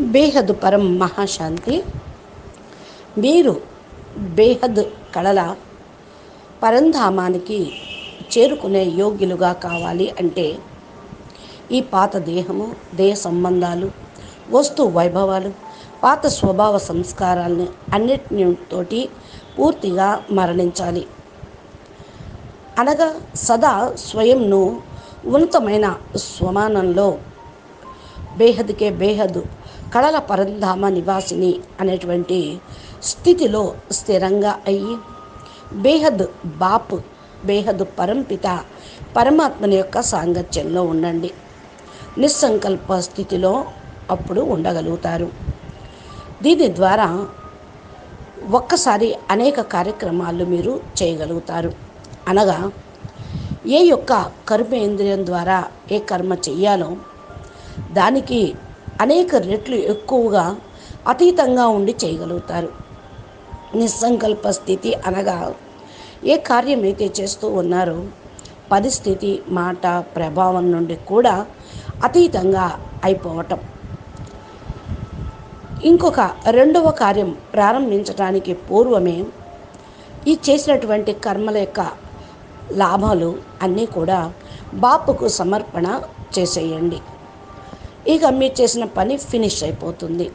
బేహద్ పరం మహాశాంతి. మీరు బేహద్ కళల పరంధామానికి చేరుకునే యోగ్యులుగా కావాలి అంటే ఈ పాత దేహము దేహ సంబంధాలు వస్తు వైభవాలు పాత స్వభావ సంస్కారాలని అన్నిటితోటి పూర్తిగా మరణించాలి అనగా సదా స్వయంను ఉన్నతమైన స్వమానంలో బేహద్కే బేహదు కళల పరంధామ నివాసిని అనేటువంటి స్థితిలో స్థిరంగా అయ్యి బేహద్ బాప్ బేహద్ పరంపిత పరమాత్మని యొక్క సాంగత్యంలో ఉండండి. నిస్సంకల్ప స్థితిలో అప్పుడు ఉండగలుగుతారు. దీని ద్వారా ఒక్కసారి అనేక కార్యక్రమాలు మీరు చేయగలుగుతారు. అనగా ఏ యొక్క కర్మేంద్రియం ద్వారా ఏ కర్మ చెయ్యాలో దానికి అనేక రెట్లు ఎక్కువగా అతీతంగా ఉండి చేయగలుగుతారు. నిస్సంకల్ప స్థితి అనగా ఏ కార్యం అయితే చేస్తూ ఉన్నారో పరిస్థితి మాట ప్రభావం నుండి కూడా అతీతంగా అయిపోవటం. ఇంకొక రెండవ కార్యం ప్రారంభించడానికి పూర్వమే ఈ చేసినటువంటి కర్మల యొక్క లాభాలు అన్నీ కూడా బాపుకు సమర్పణ చేసేయండి. ఇక మీరు చేసిన పని ఫినిష్ అయిపోతుంది.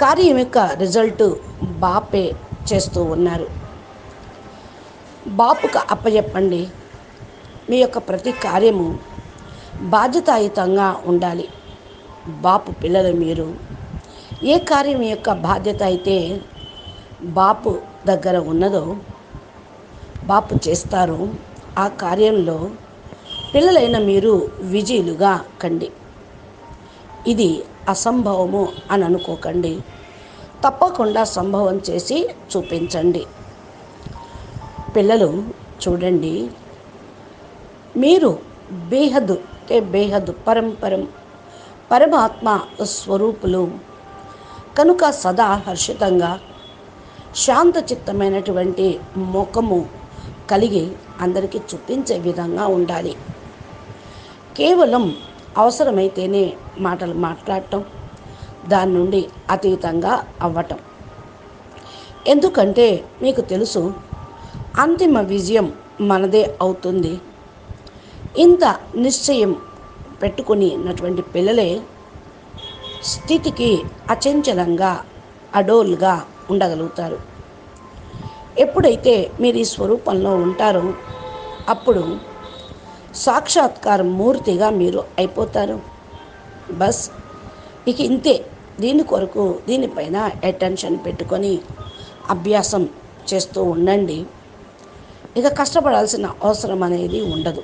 కార్యం యొక్క రిజల్ట్ బాపే చేస్తూ ఉన్నారు. బాపుకు అప్పచెప్పండి మీ యొక్క ప్రతి కార్యము బాధ్యతాయుతంగా ఉండాలి. బాపు పిల్లలు మీరు. ఏ కార్యం యొక్క బాధ్యత అయితే బాపు దగ్గర ఉన్నదో బాపు చేస్తారో ఆ కార్యంలో పిల్లలైన మీరు విజయులుగా కండి. ఇది అసంభవము అని అనుకోకండి. తప్పకుండా సంభవం చేసి చూపించండి. పిల్లలు చూడండి. మీరు బేహద్ అంటే బేహద్ పరంపరం పరమాత్మ స్వరూపులు. కనుక సదా హర్షితంగా శాంతచిత్తమైనటువంటి ముఖము కలిగి అందరికీ చూపించే విధంగా ఉండాలి. కేవలం అవసరమైతేనే మాటలు మాట్లాడటం దాని నుండి అతీతంగా అవ్వటం. ఎందుకంటే మీకు తెలుసు అంతిమ విజయం మనదే అవుతుంది. ఇంత నిశ్చయం పెట్టుకునినటువంటి పిల్లలే స్థితికి అచంచలంగా అడోల్గా ఉండగలుగుతారు. ఎప్పుడైతే మీరు ఈ స్వరూపంలో ఉంటారో అప్పుడు సాక్షాత్కార మూర్తిగా మీరు అయిపోతారు. బస్ ఇక ఇంతే. దీని కొరకు దీనిపైన అటెన్షన్ పెట్టుకొని అభ్యాసం చేస్తూ ఉండండి. ఇక కష్టపడాల్సిన అవసరం అనేది ఉండదు.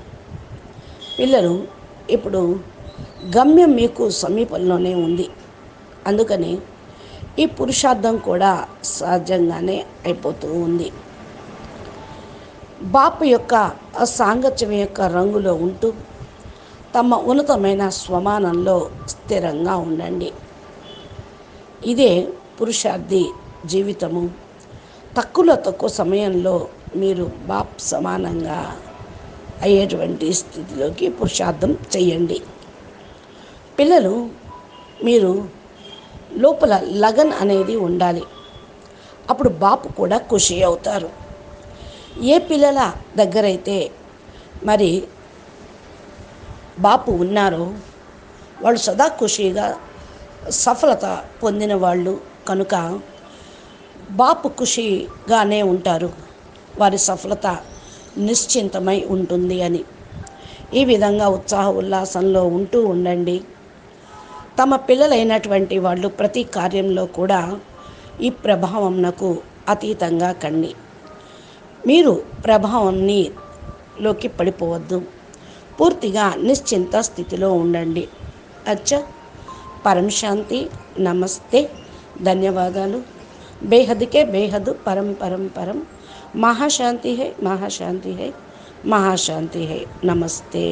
పిల్లలు ఇప్పుడు గమ్యం మీకు సమీపంలోనే ఉంది. అందుకని ఈ పురుషార్థం కూడా సహజంగానే అయిపోతూ ఉంది. బాపు యొక్క సాంగత్యం యొక్క రంగులో ఉంటూ తమ ఉన్నతమైన స్వమానంలో స్థిరంగా ఉండండి. ఇదే పురుషార్థి జీవితము. తక్కువలో తక్కువ సమయంలో మీరు బాప్ సమానంగా అయ్యేటువంటి స్థితిలోకి పురుషార్థం చేయండి పిల్లలు మీరు లోపల లగన్ అనేది ఉండాలి. అప్పుడు బాపు కూడా ఖుషి అవుతారు. ఏ పిల్లల దగ్గరైతే మరి బాపు ఉన్నారో వాళ్ళు సదా ఖుషిగా సఫలత పొందిన వాళ్ళు కనుక బాపు ఖుషిగానే ఉంటారు. వారి సఫలత నిశ్చింతమై ఉంటుంది అని. ఈ విధంగా ఉత్సాహ ఉల్లాసంలో ఉంటూ ఉండండి. తమ పిల్లలైనటువంటి వాళ్ళు ప్రతి కార్యంలో కూడా ఈ ప్రభావంనకు అతీతంగా కండి. మీరు ప్రభావాన్ని లోకి పడిపోవద్దు. పూర్తిగా నిశ్చింత స్థితిలో ఉండండి. అచ్చా. పరం శాంతి. నమస్తే. ధన్యవాదాలు. బేహద్కే బేహద్. పరం పరం పరం. మహాశాంతి హై మహాశాంతి హై మహాశాంతి హై. నమస్తే.